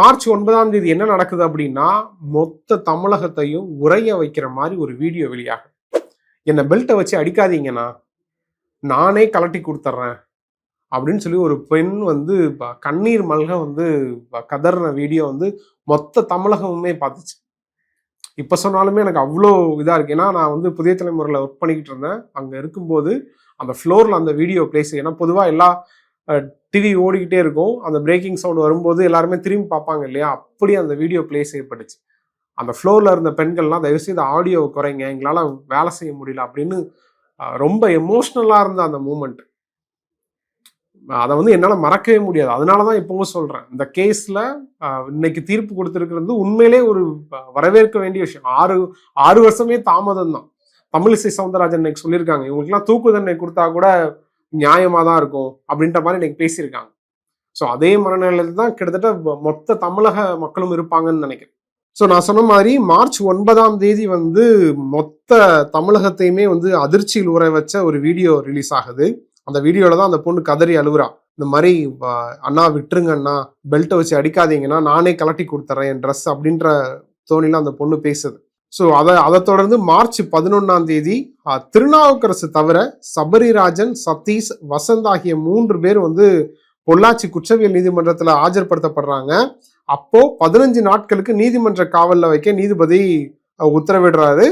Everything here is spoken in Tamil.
மார்ச் ஒன்பதாம் தேதி என்ன நடக்குது அப்படின்னா மொத்த தமிழகத்தையும் உறைய வைக்கிற மாதிரி ஒரு வீடியோ வெளியாகும் என்னை பெல்ட்டை வச்சு அடிக்காதீங்கண்ணா. நானே கலட்டி கொடுத்துட்றேன். அப்படின்னு சொல்லி ஒரு பெண் வந்து ப- கண்ணீர் மல்க வந்து கதறின வீடியோ வந்து மொத்த தமிழகமுமே பார்த்துச்சு. இப்போ சொன்னாலுமே எனக்கு அவ்வளோ இதாக இருக்கு. ஏன்னா நான் வந்து புதிய தலைமுறையில் ஒர்க் பண்ணிக்கிட்டு இருந்தேன். அங்கே இருக்கும்போது அந்த ஃப்ளோரில் அந்த வீடியோ பிளேஸ் ஏன்னா பொதுவாக எல்லா டிவி ஓடிக்கிட்டே இருக்கும். அந்த பிரேக்கிங் சவுண்ட் வரும்போது எல்லாருமே திரும்பி பார்ப்பாங்க இல்லையா? அப்படி அந்த வீடியோ பிளே செய்யப்பட்டுச்சு. அந்த ஃப்ளோரில் இருந்த பெண்கள்லாம் தயவுசெய்து ஆடியோ குறைங்க எங்களால் வேலை செய்ய முடியல அப்படின்னு ரொம்ப எமோஷ்னலாக இருந்த அந்த மூமெண்ட் அதை வந்து என்னால் மறக்கவே முடியாது. அதனால தான் இப்போவும் சொல்கிறேன் இந்த கேஸில் இன்னைக்கு தீர்ப்பு கொடுத்துருக்கிறது உண்மையிலே ஒரு வரவேற்க வேண்டிய விஷயம். ஆறு ஆறு வருஷமே தாமதம் தான் தமிழிசை சவுந்தரராஜன் இன்னைக்கு சொல்லியிருக்காங்க. இவங்களுக்குலாம் தூக்கு தண்டனை கொடுத்தா கூட நியாயமாக தான் இருக்கும் அப்படின்ற மாதிரி எனக்கு பேசியிருக்காங்க. ஸோ அதே மனநிலையில் தான் கிட்டத்தட்ட மொத்த தமிழக மக்களும் இருப்பாங்கன்னு நினைக்கிறேன். ஸோ நான் சொன்ன மாதிரி மார்ச் ஒன்பதாம் தேதி வந்து மொத்த தமிழகத்தையுமே வந்து அதிர்ச்சியில் உற வச்ச ஒரு வீடியோ ரிலீஸ் ஆகுது. அந்த வீடியோவில் தான் அந்த பொண்ணு கதறி அழுகுறா. இந்த மாதிரி அண்ணா விட்டுருங்க அண்ணா. பெல்ட்டை வச்சு அடிக்காதீங்கன்னா நானே கலட்டி கொடுத்துட்றேன் என் ட்ரெஸ் அப்படின்ற தோணியில் அந்த பொண்ணு பேசுது. ஸோ அதை அதை தொடர்ந்து மார்ச் பதினொன்றாம் தேதி திருநாவுக்கரசு தவிர சபரிராஜன் சதீஷ் வசந்த் ஆகிய மூன்று பேர் வந்து பொள்ளாச்சி குற்றவியல் நீதிமன்றத்தில் ஆஜர்படுத்தப்படுறாங்க. அப்போ பதினஞ்சு நாட்களுக்கு நீதிமன்ற காவலில் வைக்க நீதிபதி உத்தரவிடுறாரு.